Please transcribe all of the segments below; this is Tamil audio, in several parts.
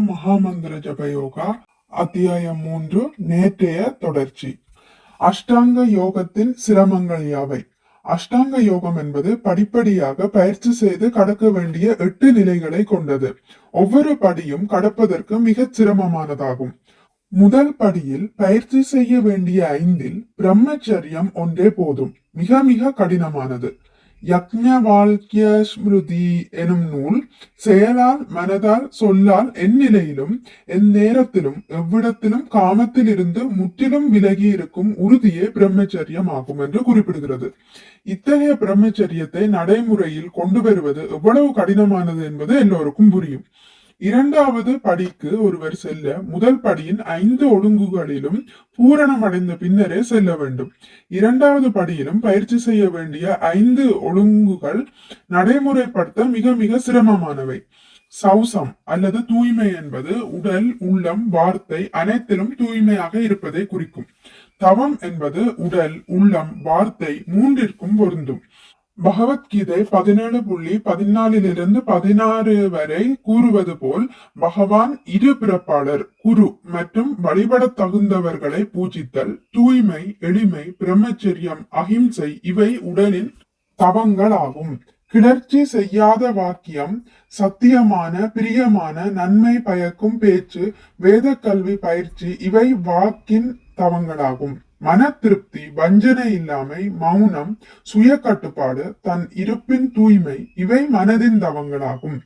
மகாமந்திர ஜப யோகா அத்தியாயம் மூன்று நேற்றைய தொடர்ச்சி. அஷ்டாங்க யோகத்தின் சிரமங்கள் யாவை? அஷ்டாங்க யோகம் என்பது படிப்படியாக பயிற்சி செய்து கடக்க வேண்டிய எட்டு நிலைகளை கொண்டது. ஒவ்வொரு படியும் கடப்பதற்கு மிகச் சிரமமானதாகும். முதல் படியில் பயிற்சி செய்ய வேண்டிய ஐந்தில் பிரம்மச்சரியம் ஒன்றே போதும் மிக மிக கடினமானது. யக்ஞவால்கிய ஸ்மிருதி எனும் நூல் செயலால் மனதால் சொல்லால் எந்நிலையிலும் எந்நேரத்திலும் எவ்விடத்திலும் காமத்திலிருந்து முற்றிலும் விலகி இருக்கும் உறுதியே பிரம்மச்சரியம் ஆகும் என்று குறிப்பிடுகிறது. இத்தகைய பிரம்மச்சரியத்தை நடைமுறையில் கொண்டு வருவது எவ்வளவு கடினமானது என்பது எல்லோருக்கும் புரியும் இரண்டாவது படிக்கு ஒருவர் செல்ல முதல் படியின் ஐந்து ஒழுங்குகளிலும் பூரணமடைந்த பின்னரே செல்ல வேண்டும். இரண்டாவது படியிலும் பயிற்சி செய்ய வேண்டிய ஐந்து ஒழுங்குகள் நடைமுறைப்படுத்த மிக மிக சிரமமானவை. சௌசம் அல்லது தூய்மை என்பது உடல் உள்ளம் வார்த்தை அனைத்திலும் தூய்மையாக இருப்பதை குறிக்கும். தவம் என்பது உடல் உள்ளம் வார்த்தை மூன்றிற்கும் பொருந்தும். பகவத்கீதை பதினேழு புள்ளி பதினாலிலிருந்து பதினாறு வரை கூறுவது போல் பகவான் இரு பிறப்பாளர் குரு மற்றும் வழிபடத் தகுந்தவர்களை பூஜித்தல் தூய்மை எளிமை பிரம்மச்சரியம் அகிம்சை இவை உடலின் தவங்கள் ஆகும் கிளர்ச்சி செய்யாத வாக்கியம் சத்தியமான பிரியமான நன்மை பயக்கும் பேச்சு வேத கல்வி பயிற்சி இவை வாக்கின் தவங்களாகும். மன திருப்தி வஞ்சனை இல்லாமை மௌனம் சுய கட்டுப்பாடு தன் இருப்பின் தூய்மை இவை மனதின் தவங்களாகும்.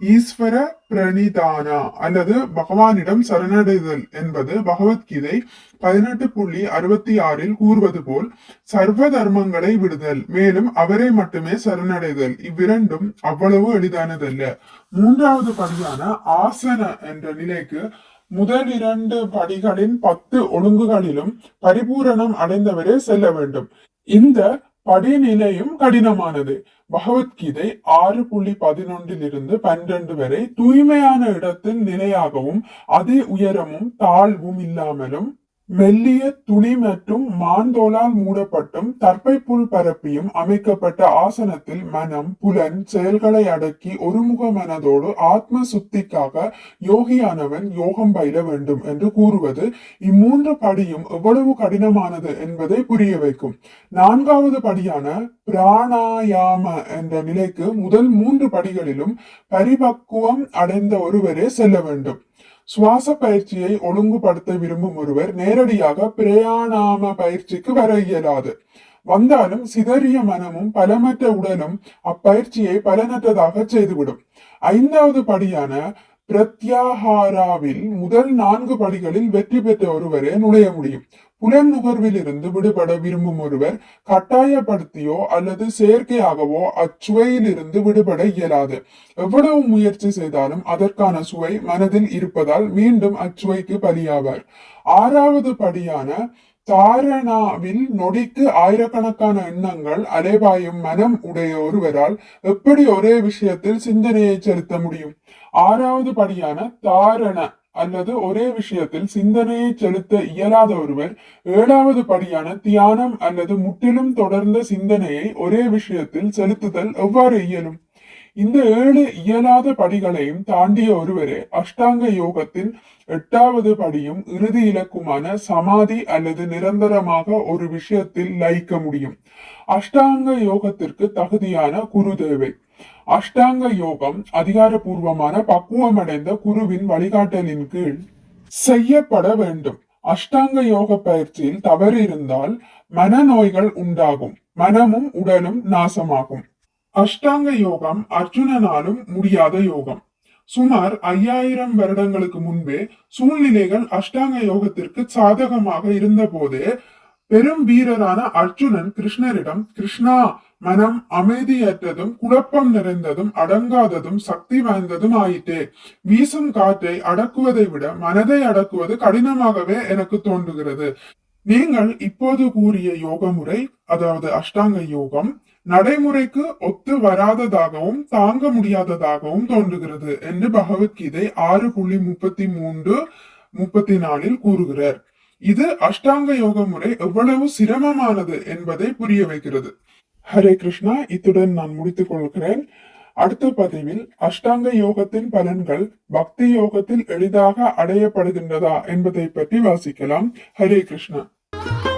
ஈஸ்வர பிரணிதானா அல்லது பகவானிடம் சரணடைதல் என்பது பகவத்கீதை பதினெட்டு புள்ளி அறுபத்தி ஆறில் கூறுவது போல் சர்வ தர்மங்களை விடுதல் மேலும் அவரை மட்டுமே சரணடைதல் இவ்விரண்டும் அவ்வளவு எளிதானதல்ல. மூன்றாவது படியான ஆசன என்ற நிலைக்கு முதல் இரண்டு படிகளின் பத்து ஒழுங்குகளிலும் பரிபூரணம் அடைந்தவரே செல்ல வேண்டும். இந்த படிநிலையும் கடினமானது. பகவத்கீதை ஆறு புள்ளி பதினொன்றிலிருந்து பன்னிரண்டு வரை தூய்மையான இடத்தில் நிலையாகவும் அதே உயரமும் தாழ்வும் இல்லாமலும் மெல்லிய துணி மற்றும் மாந்தோலால் மூடப்பட்டும் தற்பை புல் பரப்பியும் அமைக்கப்பட்ட ஆசனத்தில் மனம் புலன் செயல்களை அடக்கி ஒருமுக மனதோடு ஆத்ம சுத்திக்காக யோகியானவன் யோகம் பயில வேண்டும் என்று கூறுவது இம்மூன்று படியும் எவ்வளவு கடினமானது என்பதை புரிய வைக்கும். நான்காவது படியான பிராணாயாம என்ற நிலைக்கு முதல் மூன்று படிகளிலும் பரிபக்குவம் அடைந்த ஒருவரே செல்ல வேண்டும். சுவாச பயிற்சியை ஒழுங்குபடுத்த விரும்பும் ஒருவர் நேரடியாக பிரயாணாம பயிற்சிக்கு வர இயலாது. வந்தாலும் சிதறிய மனமும் பலமற்ற உடலும் அப்பயிற்சியை பலனற்றதாக செய்துவிடும். ஐந்தாவது படியான பிரத்யாகாராவில் முதல் நான்கு படிகளில் வெற்றி பெற்ற ஒருவரே நுழைய முடியும். புலன் நுகர்வில் இருந்து விடுபட விரும்பும் ஒருவர் கட்டாயப்படுத்தியோ அல்லது செயற்கையாகவோ அச்சுவையில் இருந்து விடுபட இயலாது. எவ்வளவு முயற்சி செய்தாலும் அதற்கான சுவை மனதில் இருப்பதால் மீண்டும் அச்சுவைக்கு பலியாவார். ஆறாவது படியான தாரணாவில் நொடிக்கு ஆயிரக்கணக்கான எண்ணங்கள் அலைபாயும் மனம் உடைய ஒருவரால் எப்படி ஒரே விஷயத்தில் சிந்தனையை செலுத்த முடியும்? ஆறாவது படியான தாரண அல்லது ஒரே விஷயத்தில் சிந்தனையை செலுத்த இயலாத ஒருவர் ஏழாவது படியான தியானம் அல்லது முற்றிலும் தொடர்ந்த சிந்தனையை ஒரே விஷயத்தில் செலுத்துதல் எவ்வாறு இயலும்? இந்த ஏழு இயலாத படிகளையும் தாண்டிய ஒருவரே அஷ்டாங்க யோகத்தின் எட்டாவது படியும் இறுதி இலக்குமான சமாதி அல்லது நிரந்தரமாக ஒரு விஷயத்தில் லயிக்க முடியும். அஷ்டாங்க யோகத்திற்கு தகுதியான குரு தேவை. அஷ்டாங்க யோகம் அதிகாரபூர்வமான பக்குவமடைந்த குருவின் வழிகாட்டலின் கீழ் செய்யப்பட வேண்டும். அஷ்டாங்க யோக பயிற்சியில் தவறு இருந்தால் மனநோய்கள் உண்டாகும். மனமும் உடலும் நாசமாகும். அஷ்டாங்க யோகம் அர்ஜுனனாலும் முடியாத யோகம். சுமார் ஐயாயிரம் வருடங்களுக்கு முன்பே சூழ்நிலைகள் அஷ்டாங்க யோகத்திற்கு சாதகமாக இருந்த போதே பெரும் வீரரான அர்ஜுனன் கிருஷ்ணரிடம் கிருஷ்ணா மனம் அமைதியற்றதும் குழப்பம் நிறைந்ததும் அடங்காததும் சக்தி வாய்ந்ததும் ஆயிட்டே வீசும் காற்றை அடக்குவதை விட மனதை அடக்குவது கடினமாகவே எனக்கு தோன்றுகிறது. நீங்கள் இப்போது கூறிய யோக முறை அதாவது அஷ்டாங்க யோகம் நடைமுறைக்கு ஒத்து வராததாகவும் தாங்க முடியாததாகவும் தோன்றுகிறது என்று பகவத்கீதை ஆறு புள்ளி முப்பத்தி மூன்று முப்பத்தி நாலில் கூறுகிறார். இது அஷ்டாங்க யோக முறை எவ்வளவு சிரமமானது என்பதை புரிய வைக்கிறது. ஹரே கிருஷ்ணா இத்துடன் நான் முடித்துக் கொள்கிறேன். அடுத்த பதிவில் அஷ்டாங்க யோகத்தின் பலன்கள் பக்தி யோகத்தில் எளிதாக அடையப்படுகின்றதா என்பதை பற்றி வாசிக்கலாம். ஹரே கிருஷ்ணா.